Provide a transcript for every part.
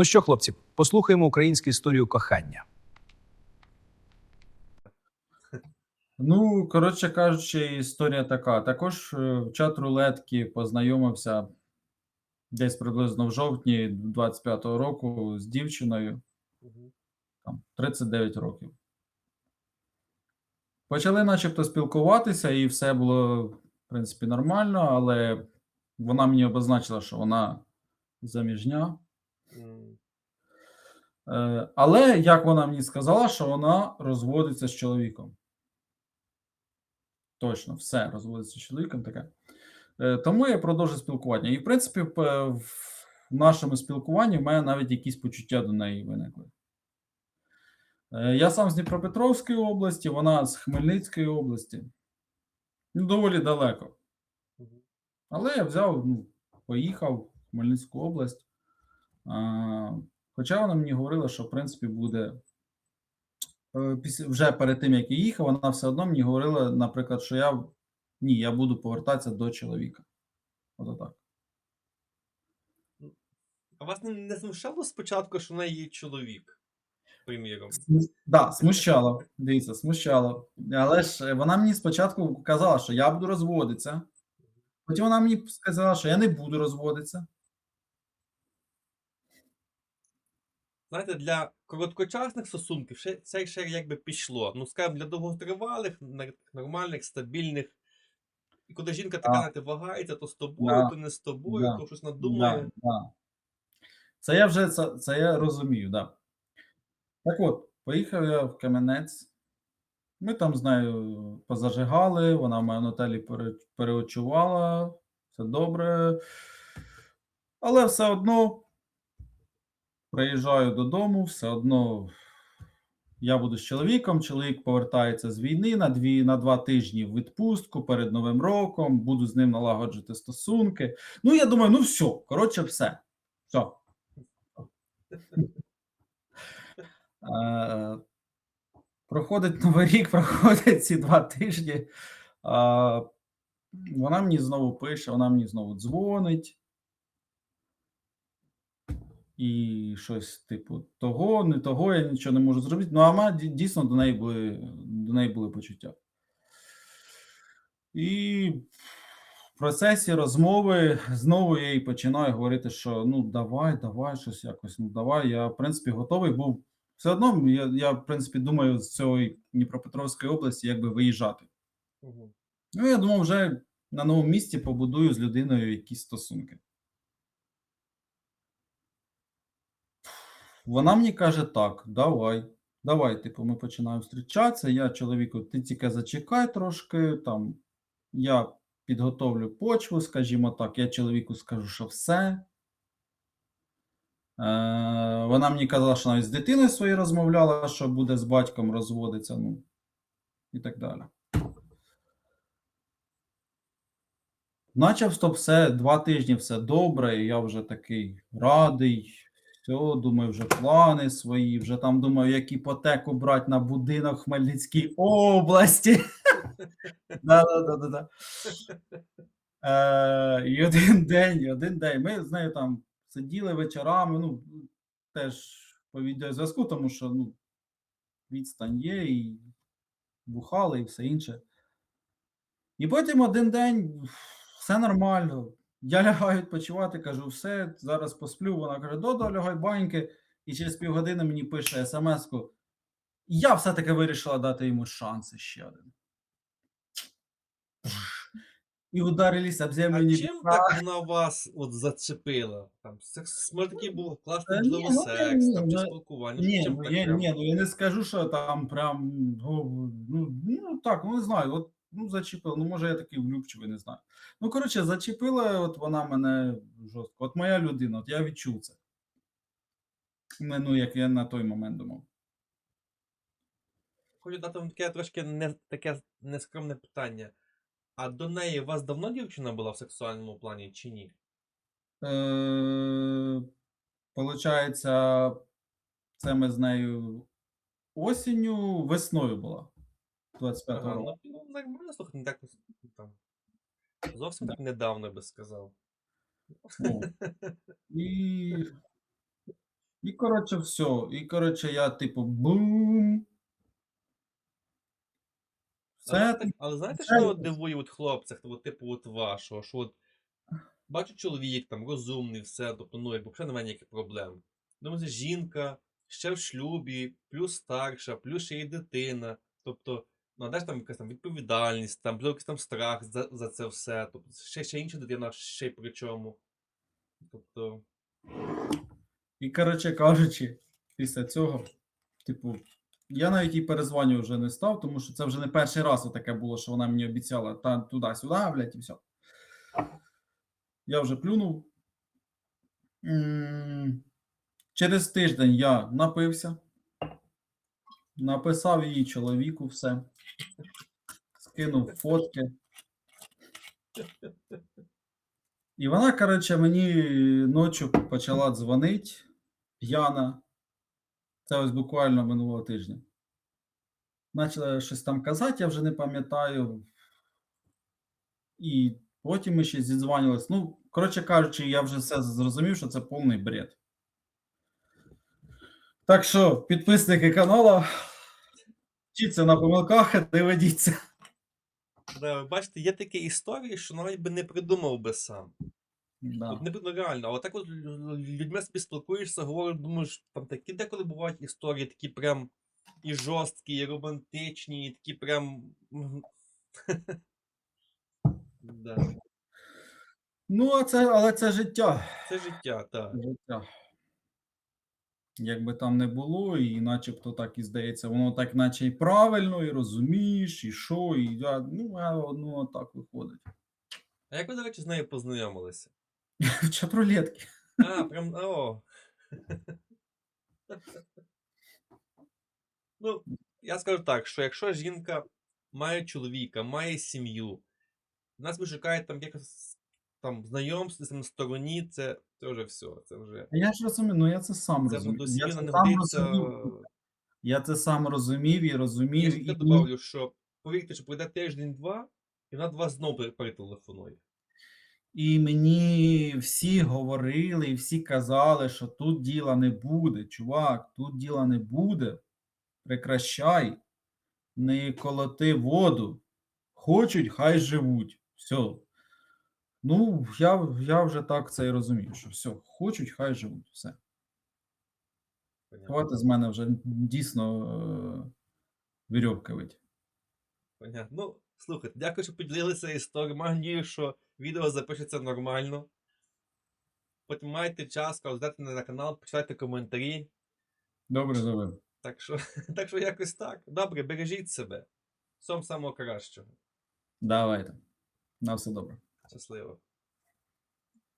Ну що, хлопці, послухаємо українську історію кохання. Ну, коротше кажучи, історія така. Також е, в чат рулетки познайомився десь приблизно в жовтні 25-го року з дівчиною, там 39 років. Почали начебто спілкуватися, і все було, в принципі, нормально, але вона мені обозначила, що вона заміжня. Але як вона мені сказала, що вона розводиться з чоловіком. Точно, все, розводиться з чоловіком таке. Е, Тому я продовжую спілкування. І, в принципі, в нашому спілкуванні в мене навіть якісь почуття до неї виникли. Е, Я сам з Дніпропетровської області, вона з Хмельницької області. Ну, доволі далеко. Але я взяв, ну, поїхав в Хмельницьку область. Хоча вона мені говорила, що в принципі буде. е, вже перед тим, як я їхав, вона все одно мені говорила, наприклад, що я ні, я буду повертатися до чоловіка. Ото так. А вас не, не смущало спочатку, що в неї є чоловік, приміром? Так, да, смущало. Дивіться, смущало. Але ж е, вона мені спочатку казала, що я буду розводитися. Потім вона мені сказала, що я не буду розводитися. Знаєте, для короткочасних стосунків ще, це ще якби пішло. Ну, скажімо, для довготривалих, нормальних, стабільних. І коли жінка така, знаєте, вагається, то з тобою, Да. то не з тобою, Да. то щось надумає. Да, да. Це я вже це, це я розумію, да. Так от, поїхав я в Кам'янець. Ми там з нею позажигали, вона в в готелі пере, переочувала, все добре. Але все одно приїжджаю додому, все одно я буду з чоловіком. Чоловік повертається з війни на, дві, на два тижні в відпустку перед Новим роком, буду з ним налагоджувати стосунки. Ну, я думаю, ну все, коротше, все. Все. Е, Проходить Новий рік, проходить ці два тижні. Вона мені знову пише, вона мені знову дзвонить. І щось типу того, не того, я нічого не можу зробити. Ну, а ма- дійсно до неї були, до неї були почуття. І в процесі розмови знову я їй починаю говорити, що ну давай, давай, щось якось, ну давай. Я, в принципі, готовий був. Все одно я, я в принципі, думаю, з цієї Дніпропетровської області якби виїжджати. Мгм. Ну, я думав, вже на новому місці побудую з людиною якісь стосунки. Вона мені каже: так, давай, давай, типу, ми починаємо зустрічатися. Я чоловіку, ти тільки зачекай трошки, там, я підготовлю почву, скажімо так, я чоловіку скажу, що все. Е, вона мені казала, що навіть з дитиною своєю розмовляла, що буде з батьком розводитися, ну, і так далі. Начебто все, два тижні все добре, і я вже такий радий. Все, думаю, вже плани свої, вже там думаю, як іпотеку брати на будинок в Хмельницькій області. Е, І один день, один день. Ми з нею там сиділи вечорами, ну, теж по відеозв'язку, тому що ну, відстань є, і бухали, і все інше. І потім один день все нормально. Я лягаю відпочивати, кажу, все, зараз посплю. Вона каже: Додо, лягай баньки. І через півгодини мені пише смс-ку. Я все-таки вирішила дати йому шанс ще один. І ударились об землю А чим так вона вас от зачепила? Там, секс, може такий був класний, можливо, ну, секс, ні, там, чи ну, спілкування. Ні, чим ну, я, ні, ну я не скажу, що там прям. Ну, ну, ну так, ну не знаю. От, ну, зачепила. Ну, може, я такий влюбчивий, не знаю. Ну, коротше, зачепила от вона мене жорстко. От моя людина, от я відчув це. Ну, як я на той момент думав. Хочу дати вам таке трошки не, таке нескромне питання. А до неї у вас давно дівчина була в сексуальному плані чи ні? Е, Получається, це ми з нею осінню, весною була. 25 Ага, року. ну, нормально, слухай, не так там. Зовсім так недавно я би сказав. Ну, і І, коротше, все. І, коротше, я, типу, бум. Але, Все, знаєте- але знаєте, що от дивує от хлопцях, от, типу от вашого, що от бачу чоловік там розумний, все, тобто, ну, якби взагалі немає ніяких проблем. Думаю, жінка, ще в шлюбі, плюс старша, плюс ще й дитина. Тобто, ну, а де ж там якась там відповідальність, там, якийсь там страх за, за це все. Тобто, ще, ще інша дитина, ще й при чому. Тобто, І, коротше кажучи, після цього, типу, я навіть їй перезвоню вже не став, тому що це вже не перший раз таке було, що вона мені обіцяла та туди-сюди, блядь, і все. Я вже плюнув. Через тиждень я напився, написав її чоловіку все, скинув фотки. І вона, коротше, мені ночі почала дзвонити п'яна. Це ось буквально минулого тижня. Почала щось там казати, я вже не пам'ятаю. І потім ми ще зідзвонились. Ну, коротше кажучи, я вже все зрозумів, що це повний бред. Так що, підписники каналу, вчіться на помилках, не ведіться. да, ви бачите, є такі історії, що навіть би не придумав би сам. Да. От не ну, реально, а отак от людьми собі спілкуєшся, говориш, думаєш, там такі деколи бувають історії, такі прям і жорсткі, і романтичні, і такі прям. да. Ну, а це, але це життя. Це життя, так. життя. Як би там не було, і начебто так і здається, воно так, наче і правильно, і розумієш, і що, і я, ну, а ну, так виходить. А як ви, до речі, з нею познайомилися? В чат-рулетки. А, прям. О. ну, я скажу так, що якщо жінка має чоловіка, має сім'ю, нас вишукає там якось там знайомство на стороні, це, це вже все. Це вже. Я ж розумію, ну я це сам Це розумію. Я це не сам розумів. Я це сам розумів і розумів. ще І, добавлю, що повірте, що пройде тиждень-два, і вона до вас знову пере- перетелефонує. і мені всі говорили, і всі казали, що тут діла не буде, чувак, тут діла не буде. Прекращай, не колоти воду. Хочуть, хай живуть. Все. Ну, я, я вже так це і розумію, що все, хочуть, хай живуть. Все. Хватить з мене вже дійсно е, вірьовки вить. Понятно. Ну, слухайте, дякую, що поділилися історією. Надію, що відео запишеться нормально. Потім маєте час, коли здати на канал, почитайте коментарі. Добре, добре. Так що, так що якось так. Добре, бережіть себе. Всім самого кращого. Давайте. На все добре. Щасливо.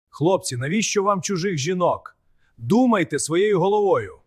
Хлопці, навіщо вам чужих жінок? Думайте своєю головою.